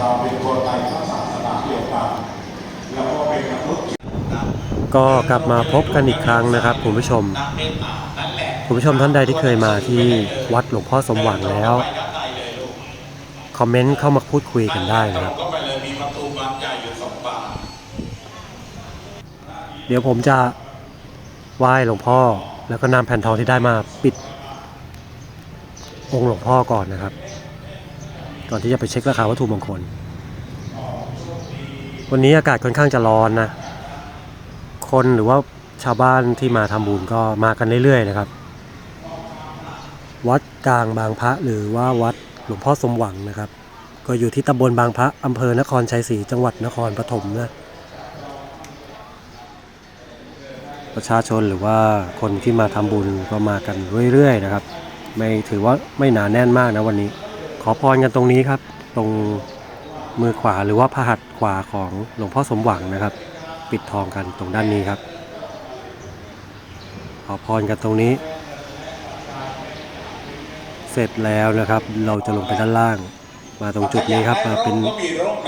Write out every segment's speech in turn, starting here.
เราเป็นคนไทยพระศาสนาเดียวกันแล้วก็เป็นมนุษย์ก็กลับมาพบกันอีกครั้งนะครับคุณผู้ชม คุณผู้ชมท่านใดที่เคยมาที่วัดหลวงพ่อสมหวังแล้ว คอมเมนต์เข้ามาพูดคุยกันได้นะครับเลยมีประตูบานใหญ่อยู่สองบานเดี๋ยวผมจะไหว้หลวงพ่อแล้วก็นำแผ่นทองที่ได้มาปิด องค์หลวงพ่อก่อนนะครับ ก่อนที่จะไปเช็คราคาวัตถุมงคล วันนี้อากาศค่อนข้างจะร้อนนะ คนหรือว่าชาวบ้านที่มาทำบุญก็มากันเรื่อยๆนะครับ วัดกลางบางพระหรือว่าวัดหลวงพ่อสมหวังนะครับ ก็อยู่ที่ตำบลบางพระอำเภอนครชัยศรีจังหวัดนครปฐมนะประชาชนหรือว่าคนที่มาทำบุญก็มากันเรื่อยๆนะครับ ไม่ถือว่าไม่หนาแน่นมากนะวันนี้ ขอพรกันตรงนี้ครับ ตรงมือขวาหรือว่าพระหัตถ์ขวาของหลวงพ่อสมหวังนะครับ ปิดทองกันตรงด้านนี้ครับ ขอพรกันตรงนี้ เสร็จแล้วนะครับ เราจะลงไปด้านล่าง มาตรงจุดนี้ครับมาเป็น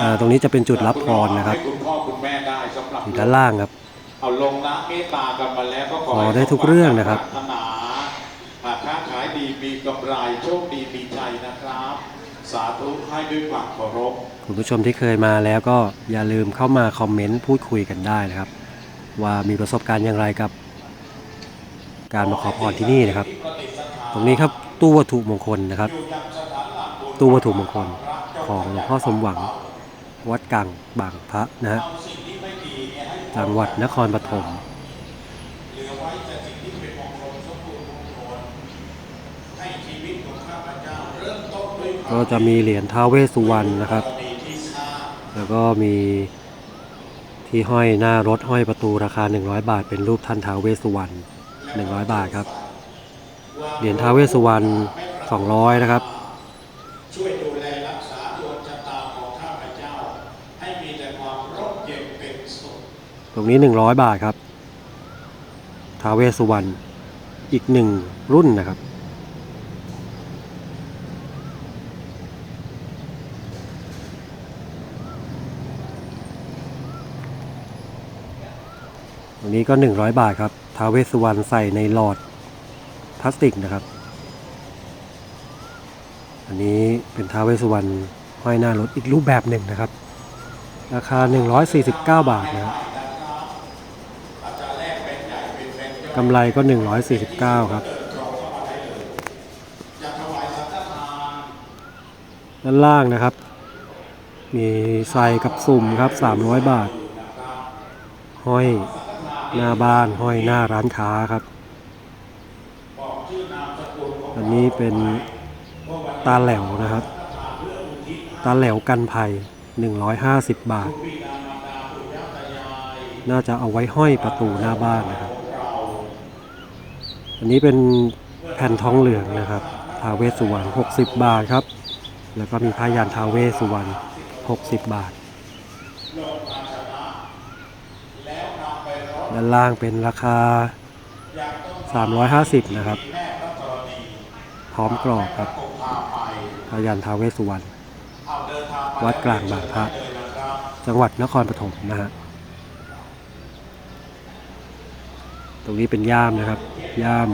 อ่าตรงนี้จะเป็นจุดรับพรนะครับให้คุณพ่อคุณแม่ได้สำหรับอยู่ด้านล่างครับเอาลงนะเมตตากันมาแล้วก็ขอขอได้ทุกเรื่องนะครับ ปาถนาหากค้าขาย ดีมีกำไรโชคดีมีชัยนะครับ สาธุให้ด้วยความเคารพคุณผู้ชมที่เคยมาแล้วก็อย่าลืมเข้ามาคอมเมนต์พูดคุยกันได้นะครับ ว่ามีประสบการณ์อย่างไรกับ การมาขอพรที่นี่นะครับ ตรงนี้ครับตู้วัตถุมงคลนะครับ ตู้วัตถุมงคลของหลวงพ่อสมหวัง วัดกลางบางพระนะฮะจังหวัดนครปฐม ก็จะมีเหรียญท้าเวสุวรรณนะครับ แล้วก็มีที่ห้อยหน้ารถห้อยประตูราคา 100 บาท เป็นรูปท่านท้าเวสุวรรณ100 บาทครับ เหรียญท้าเวสุวรรณ200 นะครับช่วยดูแลรักษาดวงชะตาของข้าพเจ้า ให้มีแต่ความร่มเย็นเป็นสุขตรงนี้ 100 บาทครับท้าเวสุวรรณอีกหนึ่งรุ่นนะครับ ตรงนี้ก็ 100 บาทครับท้าวเวสสุวรรณใส่ในหลอดพลาสติกนะครับ อันนี้เป็นท้าวเวสสุวรรณห้อยหน้ารถอีกรูปแบบหนึ่งนะครับ ราคา 149 บาทนะครับกำไรก็ 149 ครับด้านล่างนะครับ มีใส่กับสุ่มครับ 300 บาท ห้อย หน้าบ้านห้อยหน้าร้านค้าครับ อันนี้เป็นตาแหลวนะครับ ตาแหลวกันภัย 150 บาท น่าจะเอาไว้ห้อยประตูหน้าบ้านนะครับ อันนี้เป็นแผ่นทองเหลืองนะครับทาเวสุวรรณ60 บาทครับ แล้วก็มีพายานทาเวสสุวรรณ60 บาท ด้านล่างเป็นราคา 350 นะครับ พร้อมกรอบครับพายานทาวเวสุวรรณวัดกลางบางพระจังหวัดนครปฐมนะฮะตรงนี้เป็นย่ามนะครับ ย่าม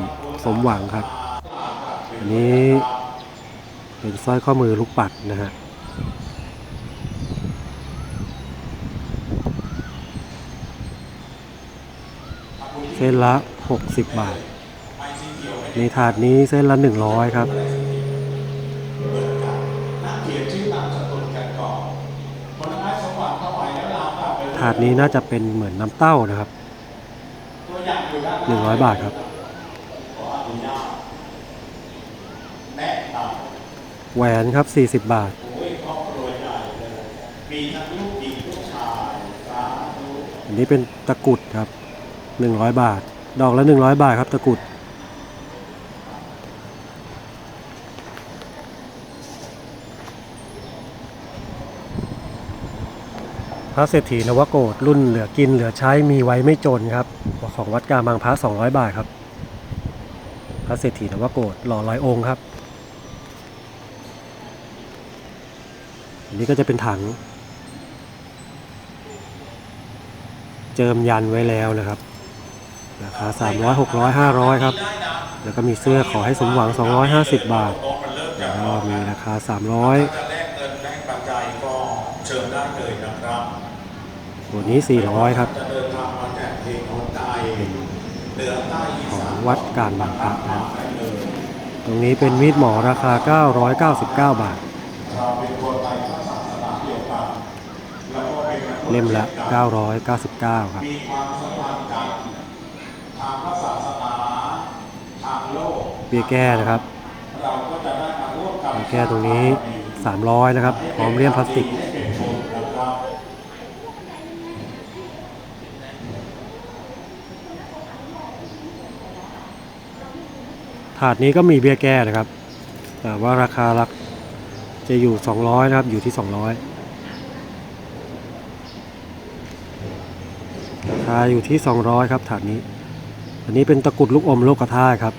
สมหวังครับ อันนี้เป็นสร้อยข้อมือลูกปัดนะฮะ เส้นละ 60 บาท ในถาดนี้เส้นละ 100 ครับถาดนี้น่าจะเป็นเหมือนน้ำเต้านะครับ 100 บาทครับแหวนครับ 40 บาท อันนี้เป็นตะกรุดครับ 100 บาท ดอกละ 100 บาทครับตะกุดพระเศรษฐีนวโกดรุ่นเหลือกินเหลือใช้มีไว้ไม่จนครับ ของวัดกาบางพระ 200 บาทครับ พระเศรษฐีนวโกดหล่อร้อยองค์ครับอันนี้ก็จะเป็นถัง เจิมยันไว้แล้วนะครับ ราคา 300 600 500 ครับ แล้วก็มีเสื้อขอให้สมหวัง 250 บาท แล้วก็มีราคาถ้า300จะแลกเงินแลกปัจจัยก็เชิญได้เลยนะครับตัวนี้ 400 ครับจะเดินทางมาจากเพลงคนใต้เหนือใต้ของวัดการบางพระนะตรงนี้เป็นมีดหมอราคา 999 บาทเราเป็นคนไทยพระศาสนาเกันแล้วก็เป็นมนุษย์เล่มละด้วยกัน999 ครับมีความสัม พันธ์กันทางพระศาสนาทางโลกเบี้ยแก้นะครับเราก็จะได้มาร่วมกันเบี้ยแก้ตรงนี้ 300 นะครับพร้อมเลี่ยมพลาสติกให้เป็นผลนะครับถาดนี้ก็มีเบี้ยแก้นะครับ แต่ว่าราคาหลักจะอยู่ 200 นะครับ อยู่ที่ 200 ราคาอยู่ที่ 200 ครับ ถาดนี้ อันนี้เป็นตะกุดลูกอมโลกธาตุครับ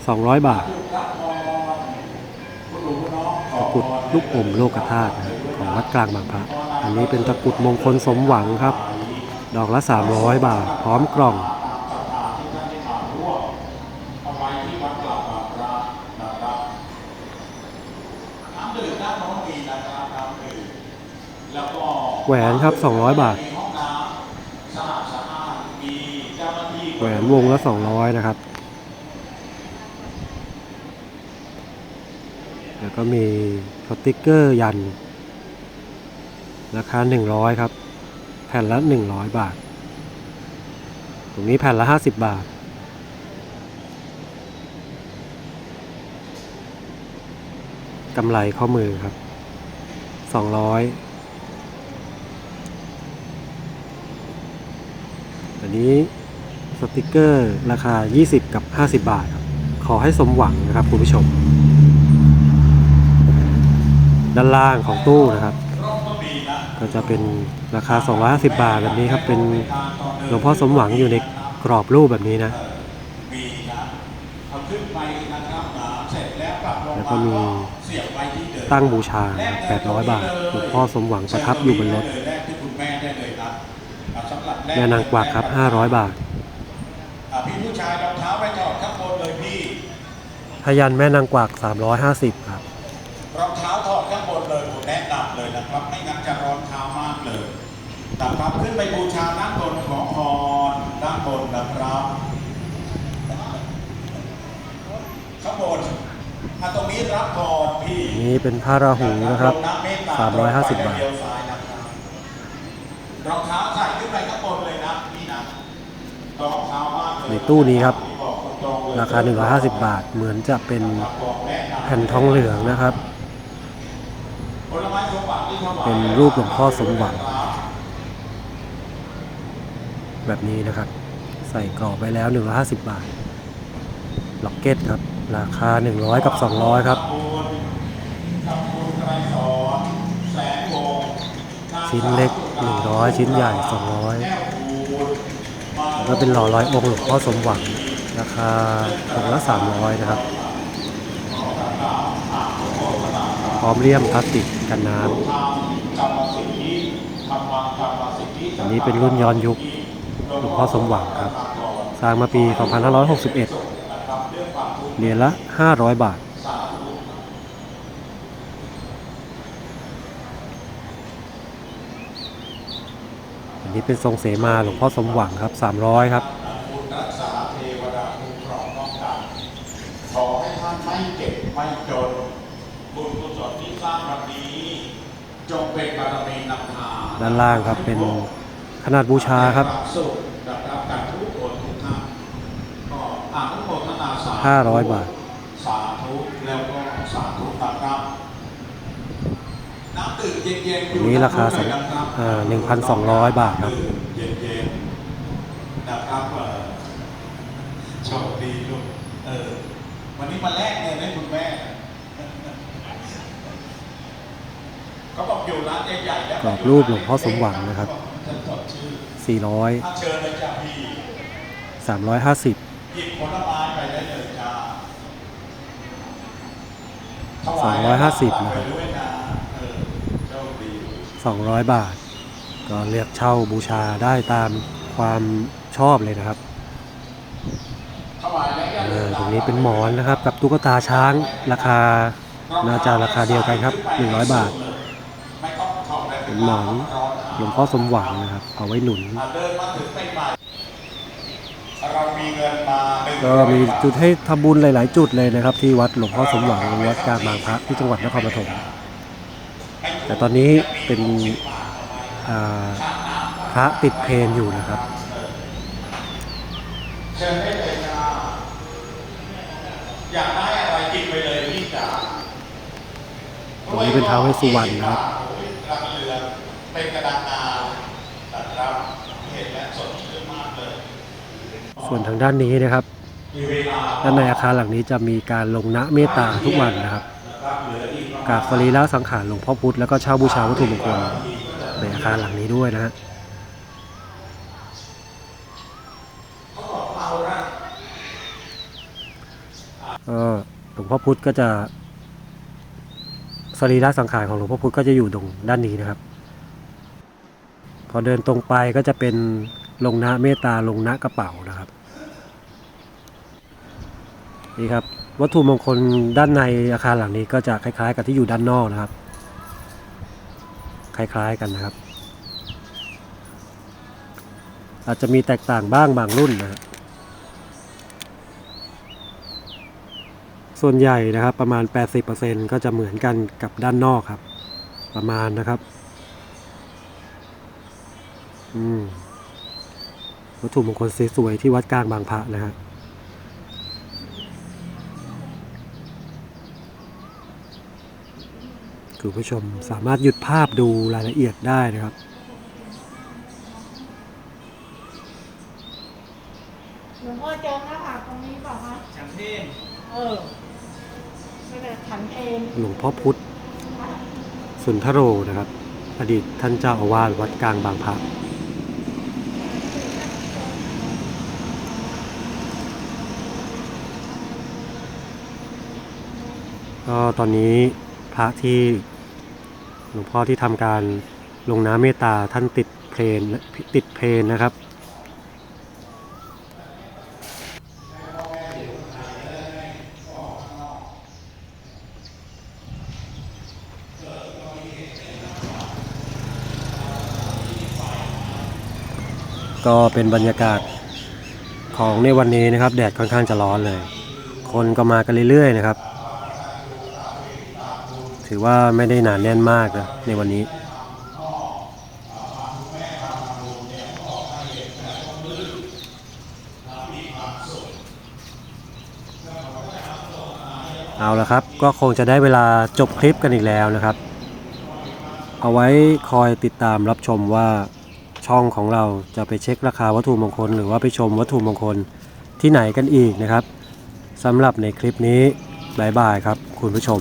200 บาท ตะกุดลูกอมโลกธาตุนะของวัดกลางบางพระ อันนี้เป็นตะกุดมงคลสมหวังครับ ดอกละ 300 บาท พร้อมกล่องเอาทพระนะครับน้ำดื่มด้านโน้นครับน้ำดื่มแล้วก็แหวนครับ 200 บาท มีห้องน้ำสะอาดสะอาดมีเจ้าหน้าที่ แหวนวงละ200นะครับ แล้วก็มีสติกเกอร์ยัน ราคา100ครับ แผ่นละ100บาท ตรงนี้แผ่นละ50บบาทกำไรข้อมือครับ200อันนี้ สติกเกอร์ราคา 20 กับ 50 บาทครับขอให้สมหวังนะครับคุณผู้ชม ด้านล่างของตู้นะครับ ก็จะเป็นราคา 250 บาทแบบนี้ครับ เป็นหลวงพ่อสมหวังอยู่ในกรอบรูปแบบนี้นะแล้วก็มีตั้งบูชานะครับ800 บาท หลวงพ่อสมหวังประทับอยู่บนรถแม่นางกวักครับ 500 บาท พี่ผู้ชายรองเท้าไปถอดข้างบนเลยพี่พยันแม่นางกวัก350 ครับ รองเท้าถอดข้างบนเลยผมแนะนำเลยนะครับ ไม่งั้นจะร้อนเท้ามากเลยนะครับขึ้นไปบูชาด้านบนขอพรด้านบนนะครับข้างบนอะตรงนี้รับพรพี่นี่เป็นพระราหูนะครับลงำเมตต350 บาทเลี้ยวซ้ายนะครับรองเท้า ตู้นี้ครับบอกตงๆเลยราคา 150 บาท เหมือนจะเป็นแผ่นทองเหลืองนะครับ เป็นรูปหลวงพ่อสมหวัง แบบนี้นะครับ ใส่กรอบไว้แล้ว 150 บาท ล็อกเก็ตครับ ราคา 100 กับ 200 ครับชิ้นเล็ก 100 ชิ้นใหญ่ 200 ก็เป็นหล่อร้อยองค์หลวงพ่อสมหวังราคาองค์ละ300นะครับ พร้อมเลี่ยมพลาสติกกันน้ำอันนี้เป็นรุ่นย้อนยุคหลวงพ่อสมหวังครับ สร้างมาปี 2561 เหรียญละ 500 บาท อั นนี้เป็นทรงเสมาหลวงพ่อสมหวังครับ 300 ครับบุญรักษาเทวดาคุ้มครองป้องกันขอให้ท่านไม่เจ็บไม่จน บุญกุศลที่สร้างวันนี้ จงเป็นบารมีนำทางด้านล่างครับเป็นขนาดบูชาครับวามสุขนะครับการทุกคนทุกท่านก็อนุโมทนาสาธุ500 บาท สาธุแล้วก็สาธุนะค รับน้ำดื่มเย็นๆอันนี้ราคาสองอ่า1,200บาทครับดื่มเย็นๆนะครับเอ่อโชคดีลูกเออวันนี้มาแลกเงินให้คุณแม่เขาบอกอยู่ร้านใหญ่ๆแล้วกรอบรูปหลวงพ่อสมหวังนะครับจะจดชื่อ400ถ้าเชิญเลยจ้ะพี่350หยิบผลไม้ไปได้เลยจ้าถวาย250นะครับ ไปด้วยนะเออโชคดี 200 บาท ก็เลือกเช่าบูชาได้ตามความชอบเลยนะครับตรงนี้เป็นหมอนนะครับ กับตุ๊กตาช้างราคาน่าจะราคาเดียวกันครับ 100 บาทไม่ต้องท่องอะไรเป็นหมอนหลวงพ่อสมหวังนะครับ เอาไว้หนุนเรามีเงินมาหนึ่งก็มีจุดให้ทำบุญหลาย ๆ จุดเลยนะครับ ที่วัดหลวงพ่อสมหวังวัดกลางบางพระที่จังหวัดนครปฐม แต่ตอนนี้เป็นอ่าพระติดเพลนอยู่นะครับเชิญได้เลยจ้าอยากได้อะไรกินไปเลยพี่จ๋าตรงนี้เป็นท้าวเวสสุวรรณนะครับรังเรืองเป็นกระดังงานะครับเห็นและสดชื่นมากเลย ส่วนทางด้านนี้นะครับมีเวลาด้านในอาคารหลังนี้จะมีการลงนะเมตตาทุกวันนะครับครับเหลืออี กราบสรีระสังขารหลวงพ่อพุธแล้วก็เช่าบูชาวัตถุมงคลในอาคารหลังนี้ด้วยนะฮะเขาบอกเอาละก็หลวงพ่อพุธก็จะสรีระสังขารของหลวงพ่อพุธก็จะอยู่ตรงด้านนี้นะครับ พอเดินตรงไปก็จะเป็นลงนะเมตตาลงนะกระเป๋านะครับ นี่ครับ วัตถุมงคลด้านในอาคารหลังนี้ก็จะคล้าย ๆ กับที่อยู่ด้านนอกนะครับ คล้ายๆกันนะครับ อาจจะมีแตกต่างบ้างบางรุ่นนะส่วนใหญ่นะครับประมาณ 80%ก็จะเหมือนกันกับด้านนอกครับ ประมาณนะครับอืมวัตถุมงคลสวยๆที่วัดกลางบางพระนะฮะ คุณผู้ชมสามารถหยุดภาพดูรายละเอียดได้นะครับ หลวงพ่อเจิมหน้าผากตรงนี้เปล่าคะฉันเพนเออไม่เป็นฉันเองหลวงพ่อพุธสุนทโรนะครับ อดีตท่านเจ้าอาวาสวัดกลางบางพระก็ตอนนี้พระที่ หลวงพ่อที่ทำการลงน้ำเมตตาท่านติดเพลนติดเพลนนะครับ ก็เป็นบรรยากาศของในวันนี้นะครับ แดดค่อนข้างจะร้อนเลย คนก็มากันเรื่อยๆนะครับ ถือว่าไม่ได้หนาแน่นมากนะในวันนี้ เอาละครับก็คงจะได้เวลาจบคลิปกันอีกแล้วนะครับ เอาไว้คอยติดตามรับชมว่าช่องของเราจะไปเช็คราคาวัตถุมงคล หรือว่าไปชมวัตถุมงคลที่ไหนกันอีกนะครับสำหรับในคลิปนี้บายบายครับคุณผู้ชม